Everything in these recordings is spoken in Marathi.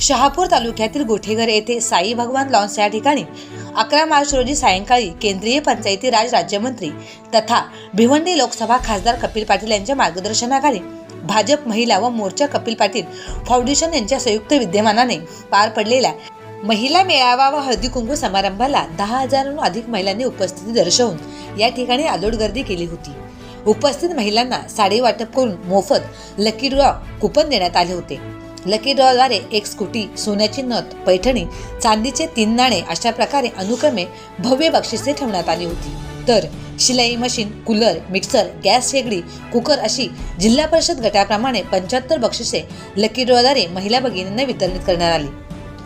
शहापूर तालुक्यातील गोठेघर येथे साई भगवान लॉन्स या ठिकाणी अकरा मार्च रोजी सायंकाळी केंद्रीय पंचायती राज राज्यमंत्री तथा भिवंडी लोकसभा खासदार कपिल पाटील यांच्या मार्गदर्शनाखाली भाजप महिला व मोर्चा कपिल पाटील फाउंडेशन यांच्या संयुक्त विद्यमानाने पार पडलेल्या महिला मेळावा व हळदी कुंकू समारंभाला दहा हजारांहून अधिक महिलांनी उपस्थिती दर्शवून या ठिकाणी आलोट गर्दी केली होती. उपस्थित महिलांना साडी वाटप करून मोफत लकी ड्रॉ कुपन देण्यात आले होते. लकी ड्रॉद्वारे एक स्कूटी सोन्याची नथ पैठणी चांदीचे तीन नाणे अशा प्रकारे अनुक्रमे भव्य बक्षिसे ठेवण्यात आली होती. तर शिलाई मशीन कूलर मिक्सर गॅस शेगडी कुकर अशी जिल्हा परिषद गटाप्रमाणे पंच्याहत्तर बक्षिसे लकी ड्रॉद्वारे महिला भगिनींना वितरित करण्यात आली.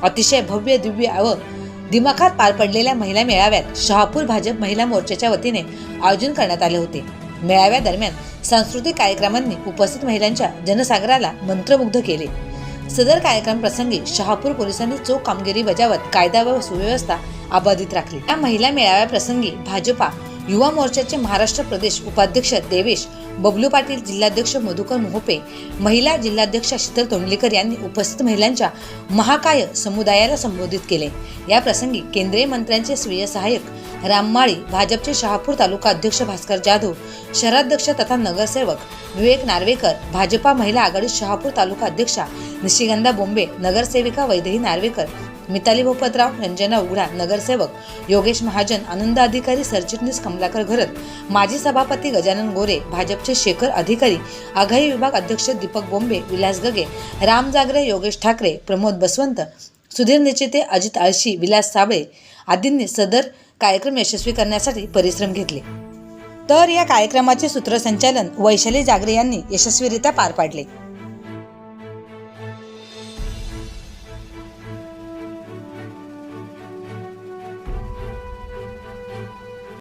अतिशय भव्य दिव्य व दिमाखात पार पडलेल्या महिला मेळाव्यात शहापूर भाजप महिला मोर्चाच्या वतीने आयोजन करण्यात आले होते. मेळाव्यादरम्यान सांस्कृतिक कार्यक्रमांनी उपस्थित महिलांच्या जनसागराला मंत्रमुग्ध केले. सदर कार्यक्रम प्रसंगी शहापूर पोलिसांनी चोख कामगिरी बजावत कायदा व सुव्यवस्था अबाधित राखली. या महिला मेळाव्या प्रसंगी भाजपा युवा मोर्चाचे महाराष्ट्र प्रदेश उपाध्यक्ष देवेश बबलू पाटील जिल्हाध्यक्ष मधुकर मोहपे महिला जिल्हाध्यक्ष शीतल तोंडलीकर यांनी उपस्थित महिलांच्या महाकाय समुदायाला संबोधित केले. या प्रसंगी केंद्रीय मंत्र्यांचे स्वीय सहाय्यक राममाळी भाजपचे शहापूर तालुका अध्यक्ष भास्कर जाधव शहराध्यक्ष तथा नगरसेवक विवेक नार्वेकर भाजपा महिला आघाडी शहापूर तालुका अध्यक्षा निशिगंधा बोंबे नगरसेविका वैदेही नार्वेकर मिताली भोपतराव रंजना उघडा नगरसेवक योगेश महाजन आनंद अधिकारी सरचिटणीस कमलाकर घरत माजी सभापती गजानन गोरे भाजपचे शेखर अधिकारी आघाडी विभाग अध्यक्ष दीपक बोंबे विलास गगे राम जागरे योगेश ठाकरे प्रमोद बसवंत सुधीर निचिते अजित आळशी विलास साबळे आदींनी सदर कार्यक्रम यशस्वी करण्यासाठी परिश्रम घेतले. तर या कार्यक्रमाचे सूत्रसंचालन वैशाली जागरे यांनी यशस्वीरित्या पार पाडले.